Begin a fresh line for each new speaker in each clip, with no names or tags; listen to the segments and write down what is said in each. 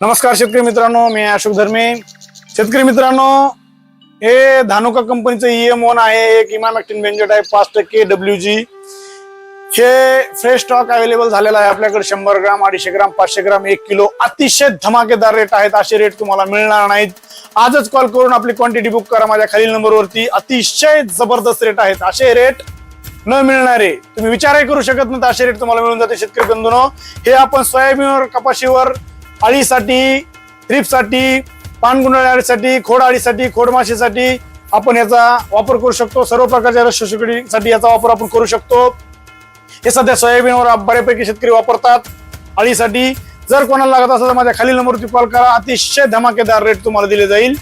नमस्कार शेतकरी मित्रांनो मी अशोक धर्मे. शेतकरी मित्रांनो हे धानुका कंपनीचं ईएम वन आहे एक इमामॅक्टिन बेंजेट आहे पाच टक्के डब्ल्यू जी हे फ्रेश स्टॉक अवेलेबल झालेला आहे आपल्याकडे शंभर ग्राम अडीचशे ग्राम पाचशे ग्राम एक किलो. अतिशय धमाकेदार रेट आहेत असे रेट तुम्हाला मिळणार नाहीत. आजच कॉल करून आपली क्वांटिटी बुक करा माझ्या खालील नंबरवरती अतिशय जबरदस्त रेट आहेत असे रेट न मिळणारे. तुम्ही विचारही करू शकत नाही असे रेट तुम्हाला मिळून जाते शेतकरी बंधून. हे आपण सोयाबीनवर कपाशीवर अळीसाठी थ्रिपसाठी पानगुंडाळ्या अळीसाठी खोड अळीसाठी खोडमाशीसाठी आपण याचा वापर करू शकतो. सर्व प्रकारच्या रसशुकडीसाठी याचा वापर आपण करू शकतो. हे सध्या सोयाबीनवर बऱ्यापैकी शेतकरी वापरतात. अळीसाठी जर कोणाला लागत असेल तर माझ्या खालील नंबरवरती कॉल करा. अतिशय धमाकेदार रेट तुम्हाला दिले जाईल.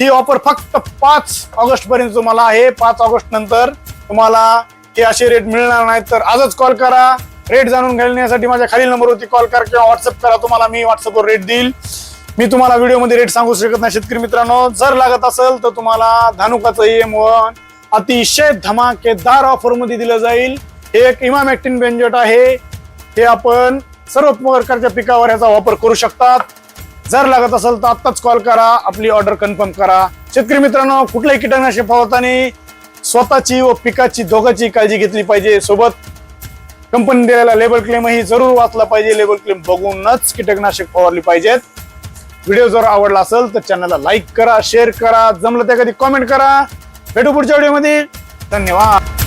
ही ऑफर फक्त पाच ऑगस्ट पर्यंत तुम्हाला आहे. पाच ऑगस्ट नंतर तुम्हाला हे असे रेट मिळणार नाहीत. तर आजच कॉल करा. रेट जाणून घेण्यासाठी माझ्या खालील नंबरवरती कॉल करा किंवा व्हॉट्सअप करा. तुम्हाला मी व्हॉट्सअपवर रेट देईल. मी तुम्हाला व्हिडिओमध्ये रेट सांगू शकत नाही. शेतकरी मित्रांनो जर लागत असेल तर तुम्हाला धानुकाचं एम वन अतिशय धमाकेदार ऑफरमध्ये दिलं जाईल. हे एक इमामॅक्टिन बेंजेट आहे. हे आपण सर्व प्रकारच्या पिकावर याचा वापर करू शकतात. जर लागत असेल तर आत्ताच कॉल करा. आपली ऑर्डर कन्फर्म करा. शेतकरी मित्रांनो कुठल्याही कीटकनाशक फवारताना स्वतःची व पिकाची दोघांची काळजी घेतली पाहिजे. सोबत कंपनी दिलेला लेबल क्लेम ही जरूर वाचला पाहिजे. लेबल क्लेम बघूनच कीटकनाशक फवारली पाहिजेत. व्हिडिओ जर आवडला असेल तर चॅनलला लाईक करा शेअर करा. जमलं त्या कधी कॉमेंट करा. भेटू पुढच्या व्हिडिओमध्ये धन्यवाद.